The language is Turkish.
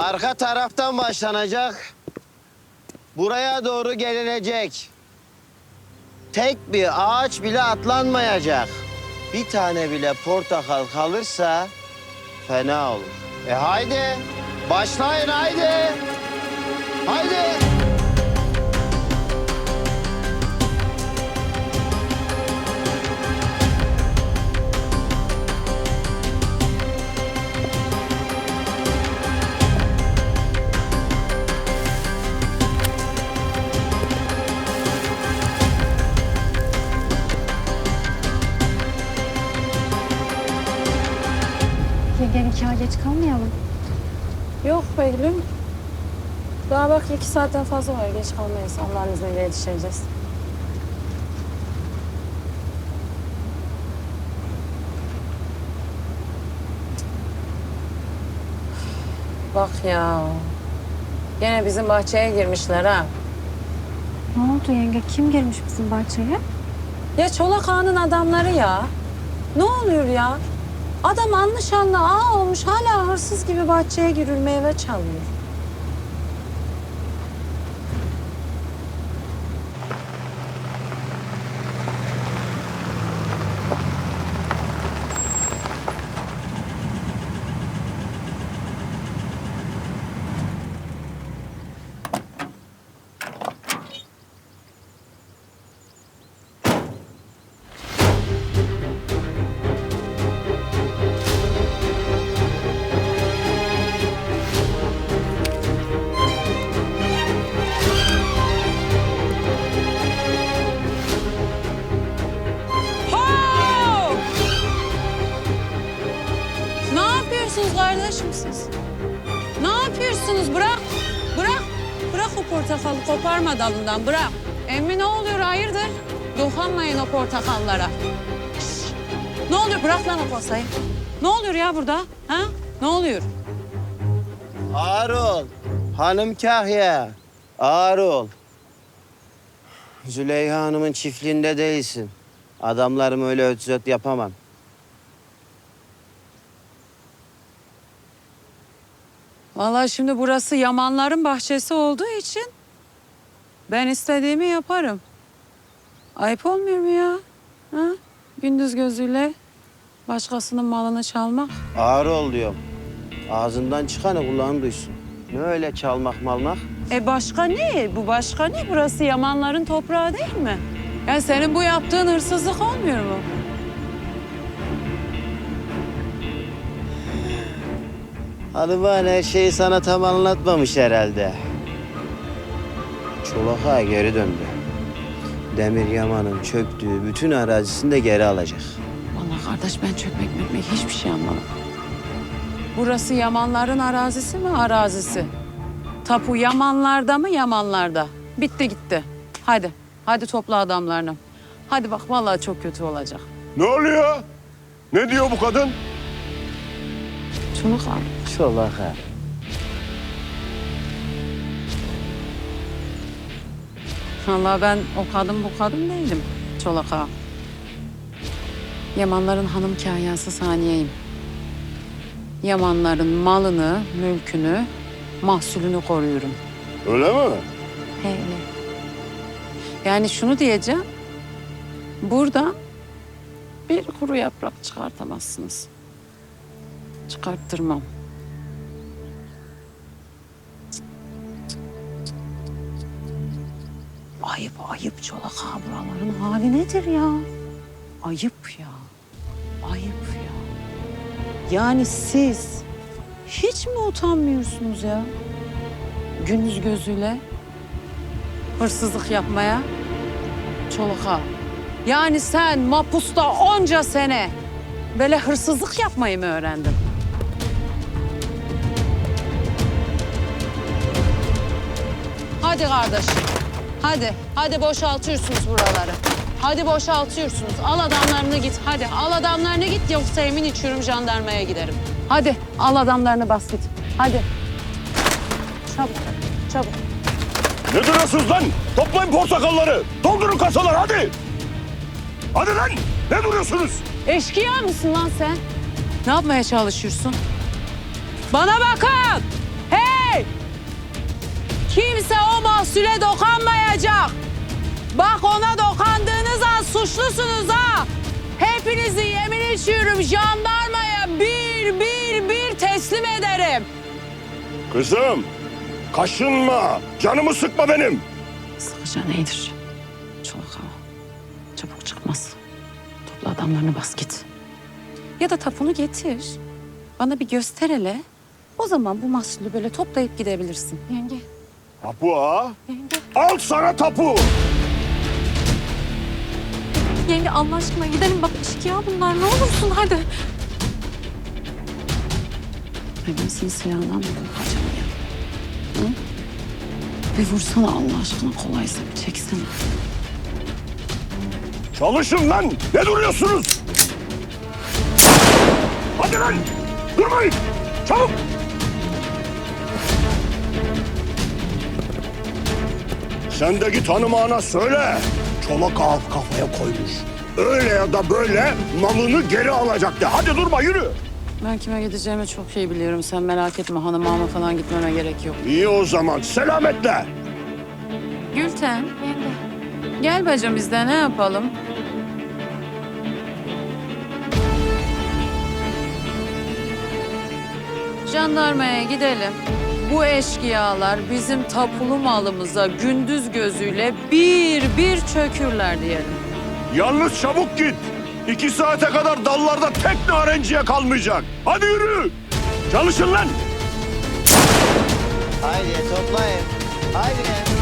Arka taraftan başlanacak. Buraya doğru gelinecek. Tek bir ağaç bile atlanmayacak. Bir tane bile portakal kalırsa fena olur. E haydi. Başlayın haydi. Haydi. Yenge nikaha geç kalmayalım. Yok Behlül. Daha bak iki saatten fazla var. Geç kalmayız. Allah'ın izniyle yetişeceğiz. Bak ya. Gene bizim bahçeye girmişler ha. Ne oldu yenge? Kim girmiş bizim bahçeye? Ya Çolak Ağa'nın adamları ya. Ne oluyor ya? Adam anlı şanlı ağa olmuş hala hırsız gibi bahçeye giriyor meyve çalıyor. O portakalı. Koparma dalından. Bırak. Emmi ne oluyor? Hayırdır? Dokunmayın o portakallara. Ne oluyor? Bırak lan o posayı. Ne oluyor ya burada? Ha? Ne oluyor? Ağır ol. Hanım Kahya. Ağır ol. Züleyha Hanım'ın çiftliğinde değilsin. Adamlarım öyle öt zöt yapamam. Vallahi şimdi burası Yamanların bahçesi olduğu için ben istediğimi yaparım. Ayıp olmuyor mu ya? Ha? Gündüz gözüyle başkasının malını çalmak. Ağır ol diyorum. Ağzından çıkanı kulağın duysun. Ne öyle çalmak malmak? E başka ne? Bu başka ne? Burası Yamanların toprağı değil mi? Yani senin bu yaptığın hırsızlık olmuyor mu? Hanıman her şeyi sana tam anlatmamış herhalde. Çolak Ağa geri döndü. Demir Yaman'ın çöktüğü bütün arazisini de geri alacak. Vallahi kardeş ben çökmek mekmek hiçbir şey anlamadım. Burası Yamanların arazisi mi arazisi? Tapu Yamanlarda mı Yamanlarda? Bitti gitti. Hadi. Hadi topla adamlarını. Hadi bak vallahi çok kötü olacak. Ne oluyor? Ne diyor bu kadın? Çolak abi. Çolak Ağa. Vallahi ben o kadın bu kadın değilim Çolak ağa. Yamanların hanım kahyası saniyeyim. Yamanların malını, mülkünü, mahsulünü koruyorum. Öyle mi? Hele. Yani şunu diyeceğim. Burada bir kuru yaprak çıkartamazsınız. Çıkarttırmam. Ayıp ayıp Çolak ağa buraların hali nedir ya? Ayıp ya. Ayıp ya. Yani siz hiç mi utanmıyorsunuz ya? Gündüz gözüyle hırsızlık yapmaya. Çolak ağa. Yani sen mapusta onca sene böyle hırsızlık yapmayı mı öğrendin? Hadi kardeşim. Hadi. Hadi boşaltıyorsunuz buraları. Hadi boşaltıyorsunuz. Al adamlarını git. Hadi al adamlarını git yoksa emin içiyorum jandarmaya giderim. Hadi al adamlarını bas git. Hadi. Çabuk. Çabuk. Ne duruyorsunuz lan? Toplayın portakalları. Doldurun kasalar hadi. Hadi lan. Ne duruyorsunuz? Eşkıya mısın lan sen? Ne yapmaya çalışıyorsun? Bana bakın! Kimse o mahsule dokanmayacak. Bak ona dokandığınız an suçlusunuz ha. Hepinizi yemin içiyorum jandarmaya bir bir bir teslim ederim. Kızım kaşınma. Canımı sıkma benim. Sıkıca neydir? Çolak hava. Çabuk çıkmaz. Topla adamlarını bas git. Ya da tapunu getir. Bana bir göster hele. O zaman bu mahsulü böyle toplayıp gidebilirsin. Yenge, Tapu ha? yenge. Al sana tapu. Yenge Allah aşkına gidelim bak eşkıya bunlar ne olursun hadi. Ay ben senin silahından mı korkacağım ya? Hı? Bir vursana Allah aşkına kolaysa bir çeksene. Çalışın lan. Ne duruyorsunuz? Hadi lan. Durmayın. Çabuk. Sen de git hanımağına söyle. Çolak ağa kafaya koymuş. Öyle ya da böyle malını geri alacak de. Hadi durma yürü. Ben kime gideceğimi çok iyi biliyorum. Sen merak etme hanımama falan gitmeme gerek yok. İyi o zaman selametle. Gülten, gel bacım biz de ne yapalım? Jandarmaya gidelim. Bu eşkıyalar bizim tapulu malımıza gündüz gözüyle bir bir çökürler diyelim. Yalnız çabuk git. İki saate kadar dallarda tek narenciye kalmayacak. Hadi yürü. Çalışın lan. Haydi toplayın. Haydi.